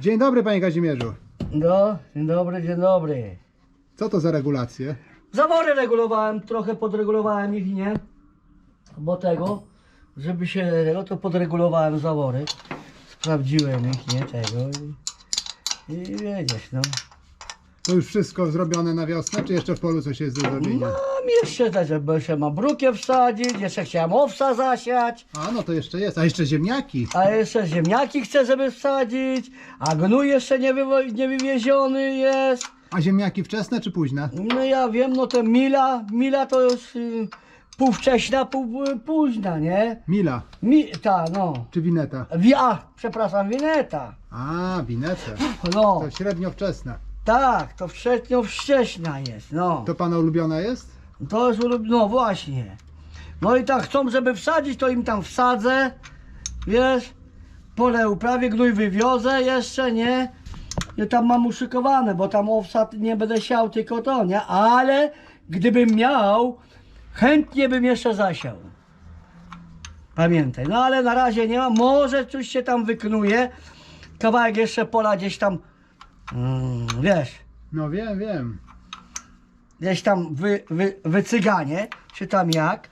Dzień dobry panie Kazimierzu. No, dzień dobry, dzień dobry. Co to za regulacje? Zawory regulowałem, trochę podregulowałem ich, nie? Bo tego, żeby się, no to podregulowałem zawory. Sprawdziłem ich, nie? Tego i, i wiedziesz, no. To już wszystko zrobione na wiosnę, czy jeszcze w polu coś jest do zrobienia? Mam jeszcze też, żeby jeszcze mam brukie wsadzić, jeszcze chciałem owsa zasiać, A no to jeszcze jest, a jeszcze ziemniaki. a jeszcze ziemniaki chcę, żeby wsadzić, a gnój jeszcze nie, wywo- nie wywieziony jest. A ziemniaki wczesne czy późne? No ja wiem, no to mila, mila to już y, pół wcześna, pół y, późna, nie? Mila Mi, ta, no. czy wineta? Wi, a, przepraszam, wineta. A, winetę. No, To średnio wczesne. Tak, to wcześnio wcześna jest, no. To pana ulubiona jest? To jest ulub... no właśnie. No i tak chcą, żeby wsadzić, to im tam wsadzę, wiesz, pole uprawię, gnój wywiozę jeszcze, nie? I tam mam uszykowane, bo tam owsad nie będę siał, tylko to, nie? Ale gdybym miał, chętnie bym jeszcze zasiał. Pamiętaj, no ale na razie nie ma, może coś się tam wyknuje, kawałek jeszcze pola gdzieś tam, mm, wiesz, No wiem, wiem. gdzieś tam wy, wy, wycyganie, czy tam jak,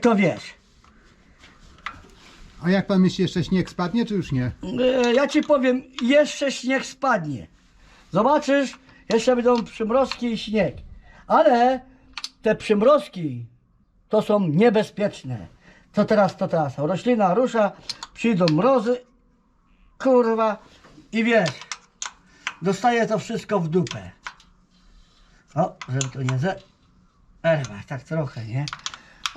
to wiesz. A jak pan myśli, jeszcze śnieg spadnie, czy już nie? E, Ja ci powiem, jeszcze śnieg spadnie. Zobaczysz, jeszcze będą przymrozki i śnieg. Ale te przymrozki to są niebezpieczne. To teraz, to teraz. Roślina rusza, przyjdą mrozy, kurwa, i wiesz, dostaje to wszystko w dupę. O, żeby to nie ze... Erwać, tak trochę, nie?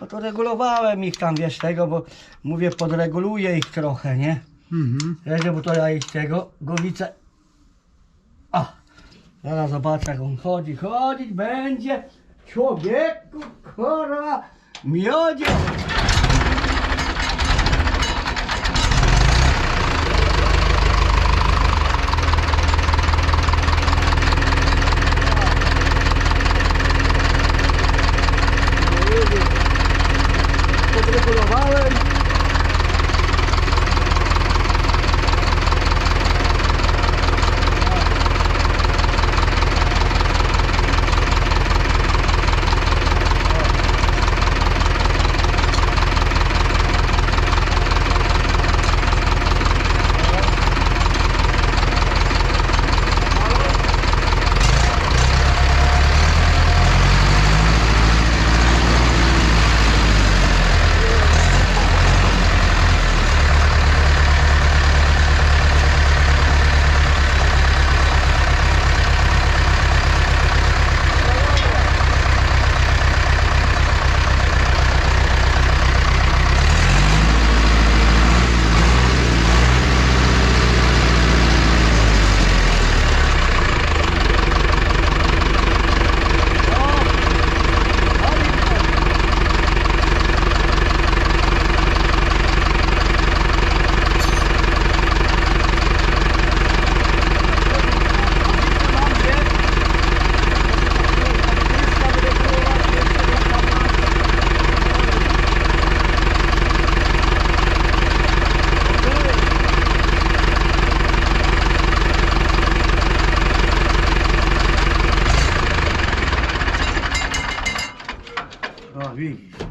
No to regulowałem ich tam, wiesz, tego, bo mówię, podreguluję ich trochę, nie? Mhm. Jedzie, bo to ja ich tego głowicę. A, zaraz zobaczę jak on chodzi. Chodzić będzie człowieku, kurwa, miodzie.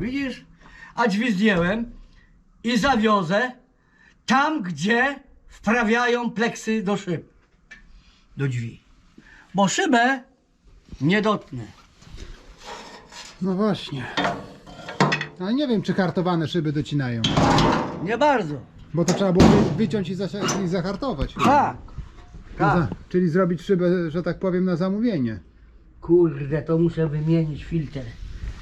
Widzisz? A drzwi zdjąłem i zawiozę tam, gdzie wprawiają pleksy do szyb. Do drzwi. Bo szybę nie dotknę. No właśnie. Ale nie wiem, czy kartowane szyby docinają. Nie bardzo. Bo to trzeba było wy- wyciąć i, zasi- i zahartować. Tak. No Tak. za- czyli zrobić szybę, że tak powiem, na zamówienie. Kurde, to muszę wymienić filtr.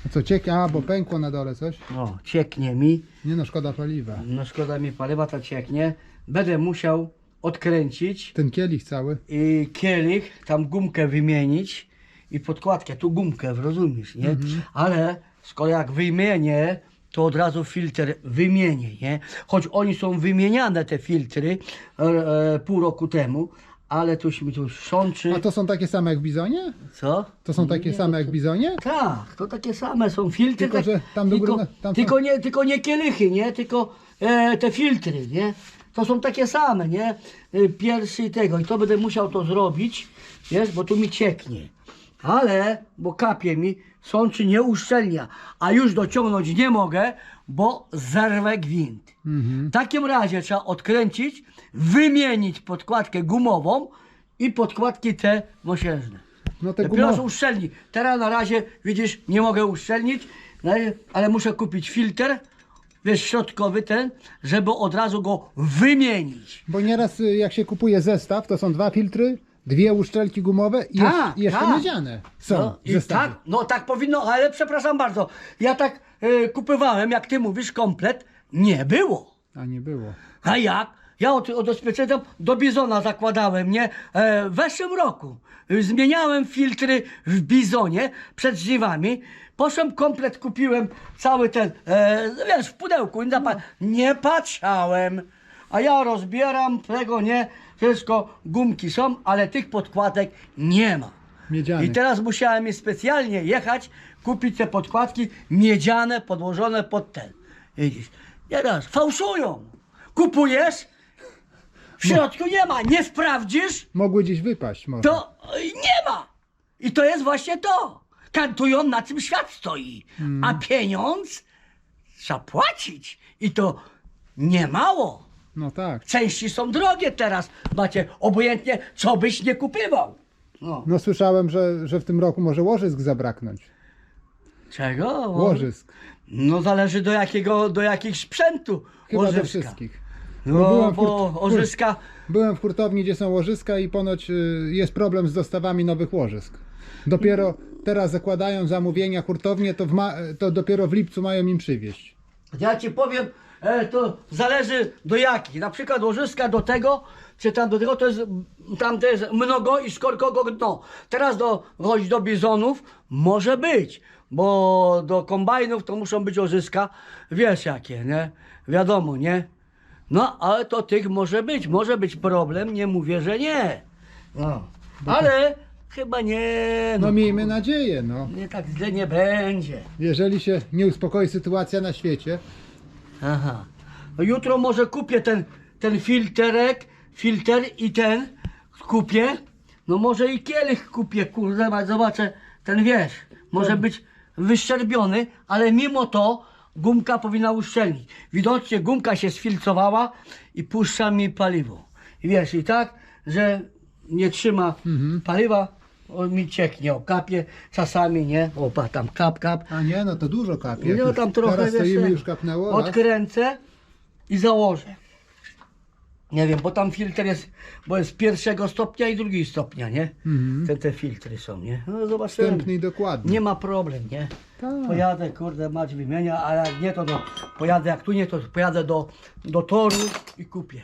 A co, ciek... A, bo pękło na dole coś? No, cieknie mi. Nie no, szkoda paliwa. No szkoda mi paliwa, to cieknie. Będę musiał odkręcić Ten kielich cały. i kielich, tam gumkę wymienić i podkładkę, tu gumkę, rozumiesz, nie? Ale skoro jak wymienię, to od razu filtr wymienię, nie? Choć oni są wymieniane, te filtry, e, e, pół roku temu, ale tuś mi tu szączy. A to są takie same jak w Bizonie? Co? To są takie Nie, same jak w Bizonie? Tak, to takie same są filtry. Tylko, tak, że tam do góry tylko, tam tylko, nie, tylko nie kielichy, nie? Tylko e, te filtry, nie? to są takie same, nie? Y, Pierwszy i tego. I to będę musiał to zrobić, wiesz, bo tu mi cieknie. Ale, bo kapie mi, sączy nie uszczelnia, a już dociągnąć nie mogę, bo zerwę gwint. Mhm. W takim razie trzeba odkręcić, wymienić podkładkę gumową i podkładki te mosiężne. No te Dopiero uszczelni. Teraz na razie, widzisz, nie mogę uszczelnić, ale muszę kupić filtr, wiesz, środkowy ten, żeby od razu go wymienić. Bo nieraz y, jak się kupuje zestaw, to są dwa filtry, dwie uszczelki gumowe i Tak, jeszcze, tak. miedziane są No, w i zestawie. tak, no tak powinno, ale przepraszam bardzo, ja tak e, kupywałem, jak ty mówisz, komplet, nie było. A nie było. A jak? Ja od, od odspecedam do bizona zakładałem, nie? E, w zeszłym roku e, zmieniałem filtry w bizonie przed żniwami. Poszłem komplet, kupiłem cały ten, e, wiesz, w pudełku. Nie, zapa- nie patrzałem. A ja rozbieram tego, nie? Wszystko, gumki są, ale tych podkładek nie ma. Miedzianych. I teraz musiałem je specjalnie jechać, kupić te podkładki miedziane, podłożone pod ten. Widzisz, teraz fałszują. Kupujesz, w środku nie ma, nie sprawdzisz, Mogły gdzieś wypaść może. to nie ma. I to jest właśnie to. Kantują na czym świat stoi. A pieniądz trzeba płacić. I to nie mało. No tak. Części są drogie teraz. Macie obojętnie, co byś nie kupywał. No. No słyszałem, że, że w tym roku może łożysk zabraknąć. Czego? Łożysk. No zależy do jakiego, do jakich sprzętu Chyba łożyska. do wszystkich. No, byłem w bo hurt- łożyska, Byłem w hurtowni, gdzie są łożyska i ponoć y, jest problem z dostawami nowych łożysk. Dopiero teraz zakładają zamówienia hurtownie, to, w ma, to dopiero w lipcu mają im przywieźć. ja ci powiem, e, to zależy do jakich. Na przykład łożyska do tego, czy tam do tego, to jest, tam to jest mnogo i skorkogo dno. Teraz do, chodź do bizonów, może być, bo do kombajnów to muszą być łożyska, wiesz jakie, nie? Wiadomo, nie? No, ale to tych może być, może być problem, nie mówię, że nie. No. Ale chyba nie, No no, miejmy nadzieję, no. nie tak źle nie będzie. Jeżeli się nie uspokoi sytuacja na świecie, Aha. No jutro może kupię ten, ten filterek, filtr i ten kupię. No może i kielich kupię, kurde, zobaczę, ten wiesz, może być wyszczerbiony, ale mimo to gumka powinna uszczelnić. Widocznie gumka się sfilcowała i puszcza mi paliwo. I wiesz, i tak, że nie trzyma paliwa, on mi cieknie, o kapie czasami, nie? Opa, tam kap, kap. a nie, no to dużo kapie. No tam trochę Teraz wiesz, stoimy już kapnęło. raz. Odkręcę i założę. Nie wiem, bo tam filtr jest, bo jest pierwszego stopnia i drugiego stopnia, nie? Mhm. Te, te filtry są, nie? No zobaczymy. Wstępny i dokładny. Nie ma problem, nie? Tak. Pojadę, kurde, mać wymienia, a jak nie to pojadę, jak tu nie to pojadę do, do toru i kupię.